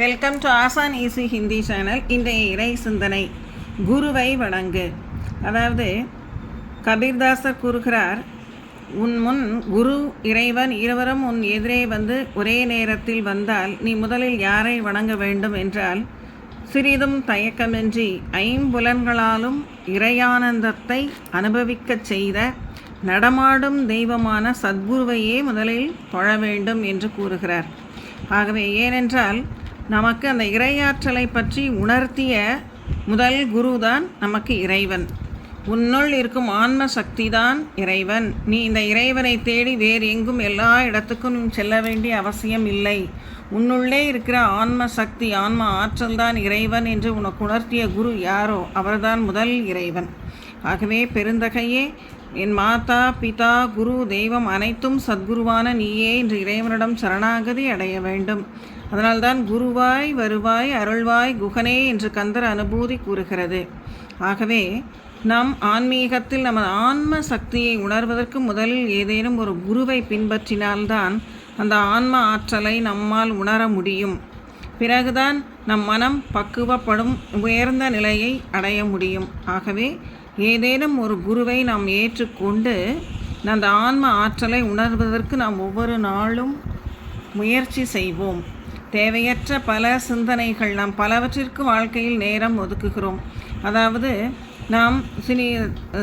Welcome to Asan easy Hindi channel இன்றைய இறை சிந்தனை குருவை வணங்கு. அதாவது கபீர்தாசர் கூறுகிறார் உன் முன் குரு இறைவன் இருவரும் உன் எதிரே வந்து ஒரே நேரத்தில் வந்தால் நீ முதலில் யாரை வணங்க வேண்டும் என்றால் சிறிதும் தயக்கமின்றி ஐம்புலன்களாலும் இறையானந்தத்தை அனுபவிக்கச் செய்த நடமாடும் தெய்வமான சத்குருவையே முதலில் தொழ வேண்டும் என்று கூறுகிறார். ஆகவே ஏனென்றால் நமக்கு அந்த இறையாற்றலை பற்றி உணர்த்திய முதல் குருதான் நமக்கு இறைவன். உன்னுள் இருக்கும் ஆன்ம சக்தி தான் இறைவன். நீ இந்த இறைவனை தேடி வேறு எங்கும் எல்லா இடத்துக்கும் நீ செல்ல வேண்டிய அவசியம் இல்லை. உன்னுள்ளே இருக்கிற ஆன்ம சக்தி ஆன்ம ஆற்றல் தான் இறைவன் என்று உனக்கு உணர்த்திய குரு யாரோ அவர்தான் முதல் இறைவன். ஆகவே பெருந்தகையே என் மாதா பிதா குரு தெய்வம் அனைத்தும் சத்குருவான நீயே என்று இறைவனிடம் சரணாகதி அடைய வேண்டும். அதனால்தான் குருவாய் வருவாய் அருள்வாய் குகனே என்று கந்தர் அனுபூதி கூறுகிறது. ஆகவே நம் ஆன்மீகத்தில் நமது ஆன்ம சக்தியை உணர்வதற்கு முதலில் ஏதேனும் ஒரு குருவை பின்பற்றினால்தான் அந்த ஆன்ம ஆற்றலை நம்மால் உணர முடியும். பிறகுதான் நம் மனம் பக்குவப்படும் உயர்ந்த நிலையை அடைய முடியும். ஆகவே ஏதேனும் ஒரு குருவை நாம் ஏற்றுக்கொண்டு அந்த ஆன்ம ஆற்றலை உணர்வதற்கு நாம் ஒவ்வொரு நாளும் முயற்சி செய்வோம். தேவையற்ற பல சிந்தனைகள் நாம் பலவற்றிற்கு வாழ்க்கையில் நேரம் ஒதுக்குகிறோம். அதாவது நாம் சினி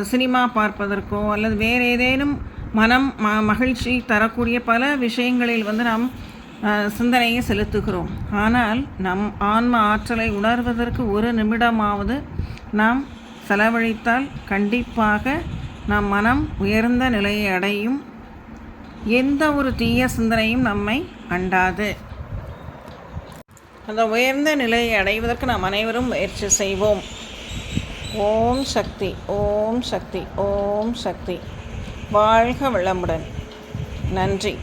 சினிமா பார்ப்பதற்கோ அல்லது வேறு ஏதேனும் மனம் ம மகிழ்ச்சி தரக்கூடிய பல விஷயங்களில் வந்து நாம் சிந்தனையை செலுத்துகிறோம். ஆனால் நம் ஆன்ம ஆற்றலை உணர்வதற்கு ஒரு நிமிடமாவது நாம் செலவழித்தால் கண்டிப்பாக நம் மனம் உயர்ந்த நிலையை அடையும். எந்த ஒரு தீய சிந்தனையும் நம்மை அண்டாது. அந்த உயர்ந்த நிலையை அடைவதற்கு நாம் அனைவரும் முயற்சி செய்வோம். ஓம் சக்தி ஓம் சக்தி ஓம் சக்தி. வாழ்க வளமுடன். நன்றி.